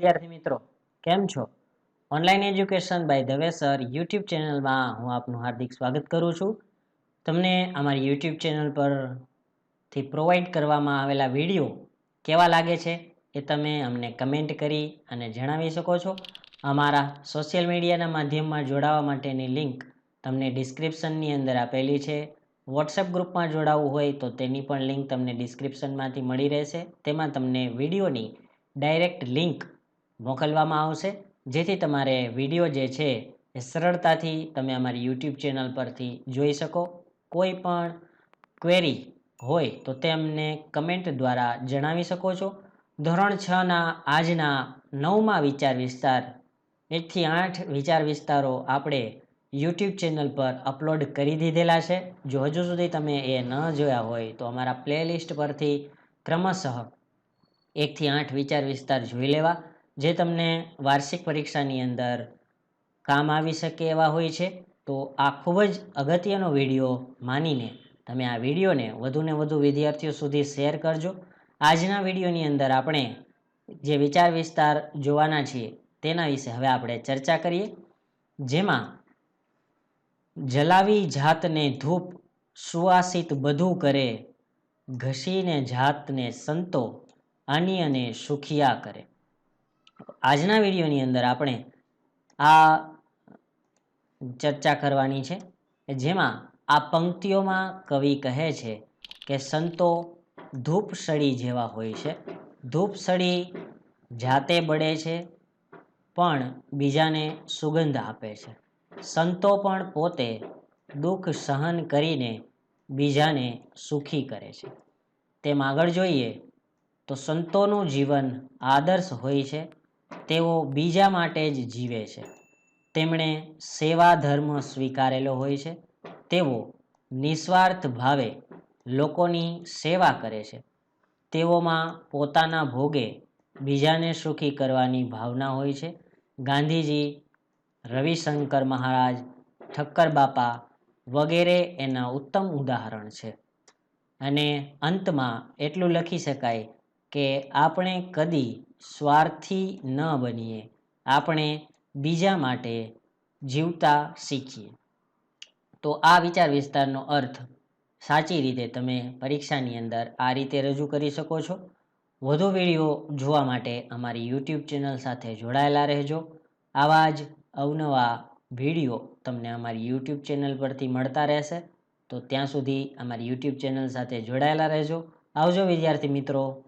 વિદ્યાર્થી મિત્રો, કેમ છો? Online education by Dave sir YouTube ચેનલમાં હું આપનું હાર્દિક સ્વાગત કરું છું. તમને અમારી યુટ્યુબ ચેનલ પરથી પ્રોવાઈડ કરવામાં આવેલા વીડિયો કેવા લાગે છે એ તમે અમને કમેન્ટ કરી અને જણાવી શકો છો. અમારા સોશિયલ મીડિયાના માધ્યમમાં જોડાવા માટેની લિંક તમને ડિસ્ક્રિપ્શનની અંદર આપેલી છે. વોટ્સએપ ગ્રુપમાં જોડાવવું હોય તો તેની પણ લિંક તમને ડિસ્ક્રિપ્શનમાંથી મળી રહેશે. તેમાં તમને વિડીયોની ડાયરેક્ટ લિંક મોકલવામાં આવશે. જેથી તમારે વીડિયો જે છે એ સરળતાથી તમે અમારી યુટ્યુબ ચેનલ પરથી જોઈ શકો. કોઈ પણ ક્વેરી હોય તો તેમને કમેન્ટ દ્વારા જણાવી શકો છો. ધોરણ છના આજના નવમાં વિચાર વિસ્તાર એકથી આઠ વિચાર વિસ્તારો આપણે યુટ્યુબ ચેનલ પર અપલોડ કરી દીધેલા છે. જો હજુ સુધી તમે એ ન જોયા હોય તો અમારા પ્લેલિસ્ટ પરથી ક્રમશઃ એકથી આઠ વિચાર વિસ્તાર જોઈ લેવા. જે તમને વાર્ષિક પરીક્ષાની અંદર કામ આવી શકે એવા હોય છે, તો આ ખૂબ જ અગત્યનો વીડિયો માનીને તમે આ વિડીયોને વધુને વધુ વિદ્યાર્થીઓ સુધી શેર કરજો. આજના વિડીયોની અંદર આપણે જે વિચાર વિસ્તાર જોવાના છીએ તેના વિશે હવે આપણે ચર્ચા કરીએ, જેમાં જલાવી જાતને ધૂપ સુવાસિત બધું કરે, ઘસીને જાતને સંતો અન્યને સુખિયા કરે. આજના વિડીયોની અંદર આપણે આ ચર્ચા કરવાની છે જેમાં આ પંક્તિઓમાં કવિ કહે છે કે સંતો ધૂપ સળી જેવા હોય છે. ધૂપ સળી જાતે બળે છે, પણ બીજાને સુગંધ આપે છે. સંતો પણ પોતે દુઃખ સહન કરીને બીજાને સુખી કરે છે. તેમ આગળ જોઈએ તો સંતોનું જીવન આદર્શ હોય છે. તેઓ બીજા માટે જ જીવે છે. તેમણે સેવા ધર્મ સ્વીકારેલો હોય છે. તેઓ નિસ્વાર્થ ભાવે લોકોની સેવા કરે છે. તેઓમાં પોતાના ભોગે બીજાને સુખી કરવાની ભાવના હોય છે. ગાંધીજી, રવિશંકર મહારાજ, ઠક્કર બાપા વગેરે એના ઉત્તમ ઉદાહરણ છે. અને અંતમાં એટલું લખી શકાય કે આપણે કદી સ્વાર્થી ન બનીએ. આપણે બીજા માટે જીવતા શીખીએ. તો આ વિચાર વિસ્તારનો અર્થ સાચી રીતે તમે પરીક્ષાની અંદર આ રીતે રજૂ કરી શકો છો. વધુ વીડિયો જોવા માટે અમારી યુટ્યુબ ચેનલ સાથે જોડાયેલા રહેજો. આવા જ અવનવા વીડિયો તમને અમારી યુટ્યુબ ચેનલ પરથી મળતા રહેશે. તો ત્યાં સુધી અમારી યુટ્યુબ ચેનલ સાથે જોડાયેલા રહેજો. આવજો વિદ્યાર્થી મિત્રો.